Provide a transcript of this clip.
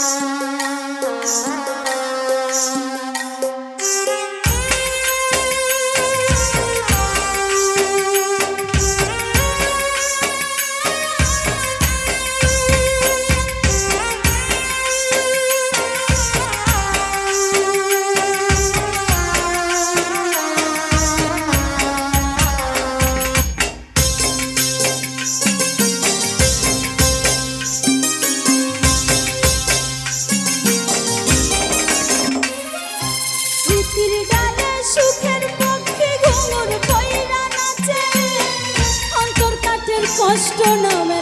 Thanks. don't know astronomy.